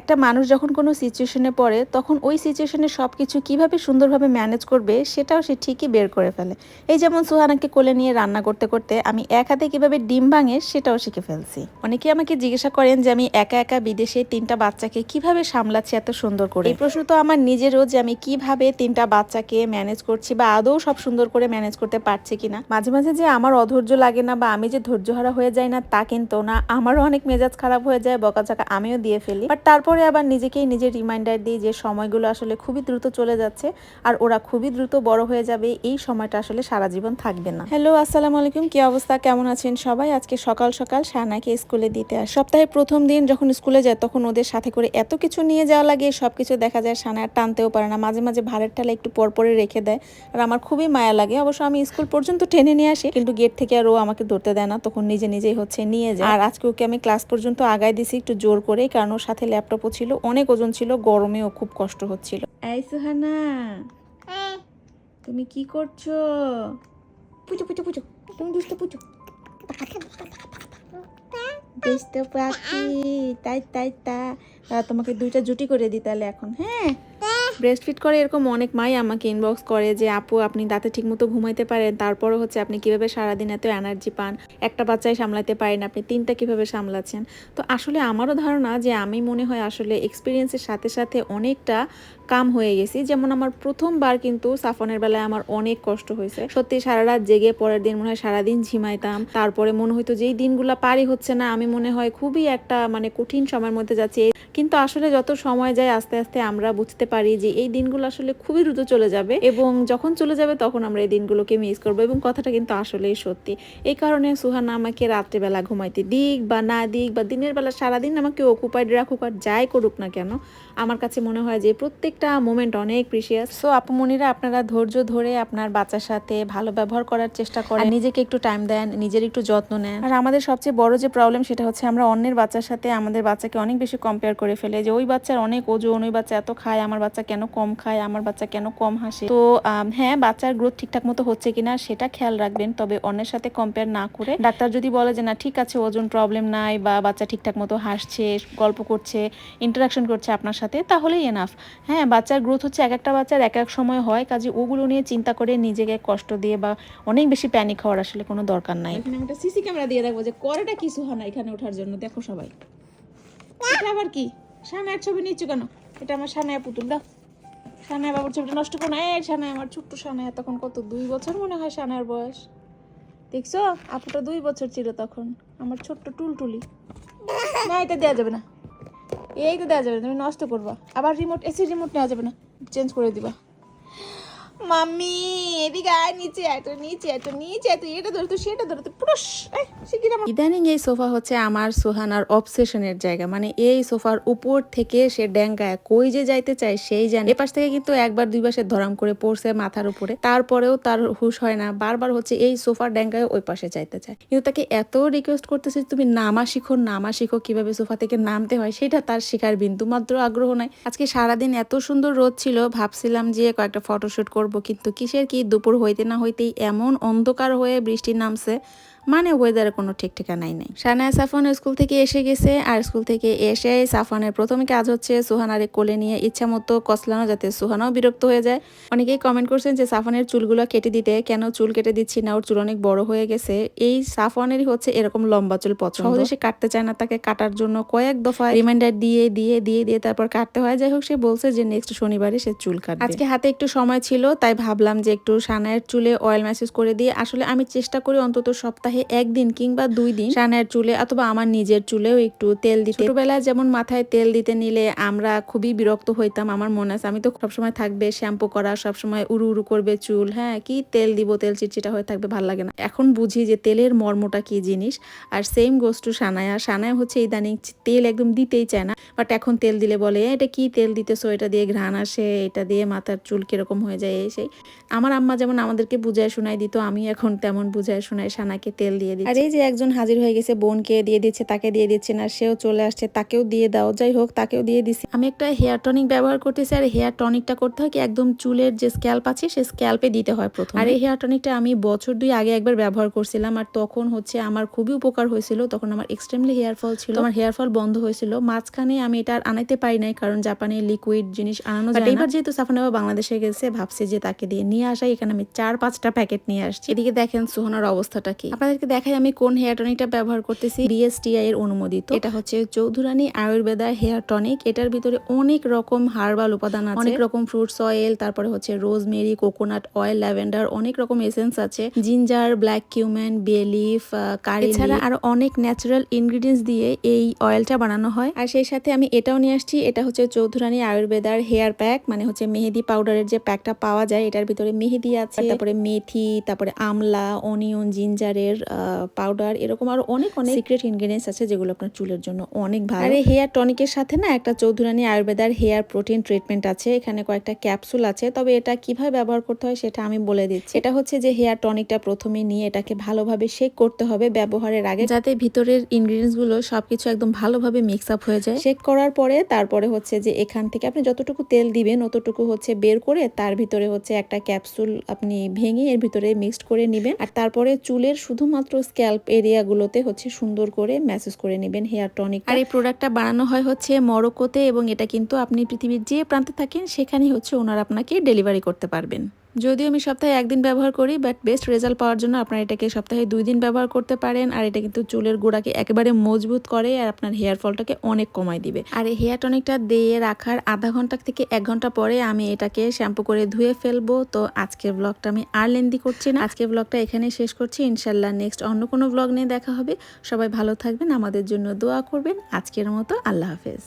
একটা মানুষ যখন কোনো সিচুয়েশনে পড়ে, তখন ওই সিচুয়েশনে সব কিছু কীভাবে সুন্দরভাবে ম্যানেজ করবে, সেটাও সে ঠিকই বের করে ফেলে। এই যেমন সুহানাকে কোলে নিয়ে রান্না করতে করতে আমি এক হাতে কীভাবে ডিম ভাঙে, সেটাও শিখে ফেলছি। অনেকে আমাকে জিজ্ঞাসা করেন যে, আমি একা একা বিদেশে তিনটা বাচ্চাকে কীভাবে সামলাচ্ছি এত সুন্দর করে? এই প্রশ্ন তো আমার নিজেরও যে, আমি কীভাবে তিনটা বাচ্চাকে ম্যানেজ করছি বা আদৌ সব সুন্দর করে ম্যানেজ করতে পারছি কিনা মাঝে মাঝে যে, আমার অধৈর্য লাগে না বা আমি যে ধৈর্যহারা হয়ে যাই না, তা কিন্তু না। আমারও অনেক মেজাজ খারাপ হয়ে যায়, বকাঝকা আমিও দিয়ে ফেলি। বাট তারপরে আবার নিজেকেই নিজের রিমাইন্ডার দিই যে সময়গুলো আসলে খুবই দ্রুত চলে যাচ্ছে আর ওরা খুবই দ্রুত বড় হয়ে যাবে, এই সময়টা আসলে সারা জীবন থাকবে না। হ্যালো আসসালামু আলাইকুম, কি অবস্থা? কেমন আছেন সবাই? আজকে সকাল সকাল সানাকে স্কুলে দিতে আস। সপ্তাহে প্রথম দিন যখন স্কুলে যায় তখন ওদের সাথে করে এত কিছু নিয়ে যাওয়া লাগে, সবকিছু দেখা যায় সানা আর টানতেও পারে না। মাঝে মাঝে ভাড়ের ঠালে একটু পরপরে রেখে দেয় আর আমার খুবই মায়া লাগে। অবশ্য আমি স্কুল পর্যন্ত টেনে নিয়ে আসি, কিন্তু গেট থেকে আর ও আমাকে ধরতে দেয় না, তখন নিজে নিজেই হচ্ছে নিয়ে যায়। আর আজকে ওকে আমি ক্লাস পর্যন্ত আগায় দিছি একটু জোর করে কারণ ওর সাথে ল্যাপটপও ছিল অনেক ওজন ছিল গরমেও খুব কষ্ট হচ্ছিল। এই সুহানা তুমি কি করছ? পুজো পুজো পুজো তুমি দুষ্ট পুজো দুষ্ট পাখি। তাই তাই তা। তোমাকে দুইটা জুটি করে দিই তাহলে এখন হ্যাঁ। ব্রেস্ট ফিট করে এরকম অনেক মাই আমাকে ইনবক্স করে যে, আপু, আপনি দাঁতে ঠিকমতো ঘুমাইতে পারেন। তারপরও হচ্ছে আপনি কীভাবে সারাদিন এত এনার্জি পান? একটা বাচ্চাই সামলাতে পারেন আপনি, তিনটা কীভাবে সামলাচ্ছেন? তো আসলে আমারও ধারণা যে, আমি মনে হয় আসলে এক্সপিরিয়েন্সের সাথে সাথে অনেকটা কাম হয়ে গেছি। যেমন আমার প্রথমবার কিন্তু সাফনের বেলায় আমার অনেক কষ্ট হয়েছে। সত্যি সারা রাত জেগে পরের দিন মনে হয় সারাদিন ঝিমাইতাম। তারপরে মনে হইতো যেই দিনগুলো পারি হচ্ছে না। আমি মনে হয় খুবই একটা মানে কঠিন সময়ের মধ্যে যাচ্ছি। কিন্তু আসলে যত সময় যায় আস্তে আস্তে আমরা বুঝতে পারি যে এই দিনগুলো আসলে খুবই দ্রুত চলে যাবে এবং যখন চলে যাবে তখন আমরা এই দিনগুলোকে মিস করব এবং কথাটা কিন্তু আসলেই সত্যি। এই কারণে সুহানা আমাকে রাত্রেবেলা ঘুমাইতে দিক বা না দিক বা দিনের বেলা সারাদিন আমাকে অকুপাইড রাখুক আর যাই করুক না কেন আমার কাছে মনে হয় যে প্রত্যেকটা মোমেন্ট অনেক প্রিসিয়াস সো আপুমনিরা আপনারা ধৈর্য ধরে আপনার বাচ্চার সাথে ভালো ব্যবহার করার চেষ্টা করেন। নিজেকে একটু টাইম দেন নিজের একটু যত্ন নেন। আর আমাদের সবচেয়ে বড় যে প্রবলেম সেটা হচ্ছে আমরা অন্যের বাচ্চার সাথে আমাদের বাচ্চাকে অনেক বেশি কম্পেয়ার করে। ফেলে যে ওই বাচ্চার অনেক ওজন, ওই বাচ্চা এত খায়, আমার বাচ্চা কেন কম খায়, আমার বাচ্চা কেন কম হাসে? তো হ্যাঁ বাচ্চার গ্রোথ ঠিকঠাক মতো হচ্ছে কিনা সেটা খেয়াল রাখবেন, তবে অন্যের সাথে কম্পেয়ার না করে ডাক্তার যদি বলে যে, না, ঠিক আছে, ওজন প্রবলেম নাই বা বাচ্চা ঠিকঠাক মতো হাসছে, গল্প করছে ইন্টারাকশন করছে আপনার সাথে, তাহলেই এনাফ হ্যাঁ বাচ্চার গ্রোথ হচ্ছে এক একটা বাচ্চার এক এক সময় হয়, কাজে ওগুলো নিয়ে চিন্তা করে নিজেকে কষ্ট দিয়ে বা অনেক বেশি প্যানিক হওয়ার আসলে কোনো দরকার নাই। সিসি ক্যামেরা দিয়ে রাখব যে, করেটা হয় না এখানে ওঠার জন্য, দেখো সবাই। এটা আবার কি? সানায়ের ছবি নিচ্ছ কেন? এটা আমার সানায়া পুতুল দাও সানায় বাবুর ছবিটা নষ্ট করো না। এই সানায় আমার ছোট্ট সানায়া তখন কত? দুই বছর মনে হয় সানায়ার বয়স। দেখছ? আপুটা দুই বছর ছিল তখন। আমার ছোট্ট টুলটুলি। না, এটা দেওয়া যাবে না। এই তো দেওয়া যাবে না, তুমি নষ্ট করবা। আবার রিমোট এসি রিমোট নেওয়া যাবে না। চেঞ্জ করে দিবা। মাম্মি, এদিকে আয় নিচে, এত নিচে এত নিচে, এত এটা ধরতো সেটা ধরতো পুরো শিখির ইদানিং এই সোফা হচ্ছে আমার, সোহানার অবসেশনের জায়গা। মানে এই সোফার উপর থেকে সে ড্যাঙ্গায় কই যে যাইতে চায় সেই জানে। এপাশ থেকে কিন্তু একবার দুই পাশে ধরাম করে পড়ছে মাথার উপরে। তারপরেও তার হুশ হয় না, বারবার হচ্ছে এই সোফার ড্যাঙ্গায় ওই পাশে যাইতে চায়। কিন্তু তাকে এত রিকোয়েস্ট করতেছে তুমি নামা শিখো নামা শিখো, কীভাবে সোফা থেকে নামতে হয়, সেটা তার শেখার বিন্দু মাত্র আগ্রহ নাই। আজকে সারাদিন এত সুন্দর রোদ ছিল, ভাবছিলাম যে কয়েকটা ফটোশুট করব। কিন্তু কিসের কি দুপুর হইতে না হইতেই এমন অন্ধকার হয়ে বৃষ্টি নামছে। মানে ওয়েদারের কোনো ঠিক ঠিকানাই নেই। সানায়া সাফন স্কুল থেকে এসে গেছে আর স্কুল থেকে এসে সাফানের প্রথম কাজ হচ্ছে সুহানারে কোলে নিয়ে ইচ্ছা মতো কসলানো যাতে সুহানাও বিরক্ত হয়ে যায়। অনেকেই কমেন্ট করছেন যে সাফানের চুলগুলো কেটে দিতে কেন চুল কেটে দিচ্ছি না? ওর চুল অনেক বড় হয়ে গেছে। এই সাফানেরই হচ্ছে এরকম লম্বা চুল পছন্দ। সহজে সে কাটতে চায় না তাকে কাটার জন্য কয়েক দফা রিমাইন্ডার দিয়ে দিয়ে দিয়ে দিয়ে তারপর কাটতে হয়। যাই হোক সে বলছে যে নেক্সট শনিবারে সে চুল কাটবে। আজকে হাতে একটু সময় ছিল তাই ভাবলাম যে একটু সানায়ের চুলে অয়েল ম্যাসেজ করে দিয়ে আসলে আমি চেষ্টা করি অন্তত সপ্তাহে একদিন কিংবা দুই দিন সানায়ের চুলে অথবা আমার নিজের চুলেও একটু তেল দিতে। ছোটবেলায় যেমন মাথায় তেল দিতে নিলে আমরা খুবই বিরক্ত হইতাম, আমার মনে আছে। আমি তো সবসময় থাকবে, শ্যাম্পু করা, সবসময় উড়ু উড়ু করবে চুল হ্যাঁ কি তেল দিব, তেল চিটচিটা হয়ে থাকবে, ভালো লাগে না। এখন বুঝি যে তেলের মর্মটা কি জিনিস, আর সেম গোস্তু সানায়া। সানায়া হচ্ছে ইদানিং তেল একদম দিতেই চায় না বাট এখন তেল দিলে বলে এটা কি তেল দিতেছো? এটা দিয়ে ঘ্রাণ আসে, এটা দিয়ে মাথার চুল কীরকম হয়ে যায়? এই সেই। আমার আম্মা যেমন আমাদেরকে বুঝায় শোনায় দিত আমি এখন তেমন বুঝায় শোনায় সানাকে তেল তেল দিয়ে দিচ্ছি। আর এই যে একজন হাজির হয়ে গেছে বোনকে দিয়ে দিচ্ছে তাকে দিয়ে দিচ্ছে না সেও চলে আসছে তাকেও দিয়ে দাও যাই হোক তাকেও দিয়ে দিচ্ছি আমি একটা হেয়ার টনিক ব্যবহার করতেছি আর হেয়ার টনিকটা করতে হয় কি একদম চুলের যে স্ক্যাল্প আছে সে স্ক্যাল্পে দিতে হয় প্রথম। আর এই হেয়ার টনিকটা আমি বছর দুই আগে একবার ব্যবহার করছিলাম আর তখন হচ্ছে আমার খুবই উপকার হয়েছিল তখন আমার এক্সট্রিমলি হেয়ার ফল ছিল। আমার হেয়ার ফল বন্ধ হয়েছিল মাঝখানে আমি এটা আর আনাইতে পারি নাই কারণ জাপানে লিকুইড জিনিস আনানো যায় এবার যেহেতু সাফানাবা বাংলাদেশে গেছে ভাবছি যে তাকে দিয়ে নিয়ে আসাই এখানে আমি চার পাঁচটা প্যাকেট নিয়ে আসছি। এদিকে দেখেন সোহানার অবস্থাটা কি। আপনাদেরকে দেখাই আমি কোন হেয়ার টনিকটা ব্যবহার করতেছি। বিএসটিআই এর অনুমোদিত। এটা হচ্ছে চৌধুরানী আয়ুর্বেদা হেয়ার টনিক। এটার ভিতরে অনেক রকম হার্বাল উপাদান আছে। অনেক রকম ফ্রুটস, অয়েল, তারপরে হচ্ছে রোজমেরি, কোকোনাট অয়েল, ল্যাভেন্ডার, অনেক রকম এসেন্স আছে। Ginger, black cumin bay leaf curry ছাড়া আরও অনেক ন্যাচারাল ইনগ্রিডিয়েন্টস দিয়ে এই অয়েলটা বানানো হয়। আর সেই সাথে আমি এটাও নিয়ে আসছি। এটা হচ্ছে চৌধুরানী আয়ুর্বেদার হেয়ার প্যাক। মানে হচ্ছে মেহেদি পাউডারের যে প্যাকটা পাওয়া যায়, এটার ভিতরে মেহেদি আছে। তারপরে মেথি, তারপরে আমলা, অনিয়ন, জিঞ্জারের পাউডার এরকম আরও অনেক অনেক সিক্রেট ইনগ্রিডিয়েন্টস আছে যেগুলো আপনার চুলের জন্য অনেক ভালো। আর হেয়ার টনিকের সাথে না একটা চৌধুরানী আয়ুর্বেদার হেয়ার প্রোটিন ট্রিটমেন্ট আছে এখানে কয়েকটা ক্যাপসুল আছে তবে এটা কীভাবে ব্যবহার করতে হয় সেটা আমি বলে দিচ্ছি। এটা হচ্ছে যে হেয়ার টনিকটা প্রথমে নিয়ে এটাকে ভালোভাবে শেক করতে হবে ব্যবহারের আগে। যাতে ভিতরের ইনগ্রিডিয়েন্টসগুলো সবকিছু একদম ভালোভাবে মিক্স আপ হয়ে যায়। শেক করার পরে তারপরে হচ্ছে যে এখান থেকে আপনি যতটুকু তেল দিবেন অতটুকু হচ্ছে বের করে তার ভিতরে হচ্ছে একটা ক্যাপসুল আপনি ভেঙে এর ভিতরে মিক্সড করে নেবেন। আর তারপরে চুলের শুধুমাত্র স্ক্যাল্প এরিয়াগুলোতে হচ্ছে সুন্দর করে ম্যাসেজ করে নেবেন হেয়ার টনিক আর এই প্রোডাক্টটা বানানো হয় হচ্ছে মরক্কোতে এবং এটা কিন্তু আপনি পৃথিবীর যে প্রান্তে থাকেন সেখানেই হচ্ছে ওনারা আপনাকে ডেলিভারি করতে পারবেন। যদিও আমি সপ্তাহে একদিন ব্যবহার করি বাট বেস্ট রেজাল্ট পাওয়ার জন্য আপনারা এটাকে সপ্তাহে দুই দিন ব্যবহার করতে পারেন, আর এটা কিন্তু চুলের গোড়াকে একেবারে মজবুত করে, আর আপনার হেয়ার ফলটাকে অনেক কমায় দিবে। আর এই হেয়ার টনিকটা দিয়ে রাখার আধা ঘণ্টা থেকে এক ঘণ্টা পরে আমি এটাকে শ্যাম্পু করে ধুয়ে ফেলব। তো আজকের ব্লগটা আমি আর লেন্দি করছি না। আজকের ব্লগটা এখানে শেষ করছি। ইনশাল্লাহ নেক্সট অন্য কোনো ব্লগ নিয়ে দেখা হবে। সবাই ভালো থাকবেন, আমাদের জন্য দোয়া করবেন। আজকের মতো আল্লাহ হাফেজ।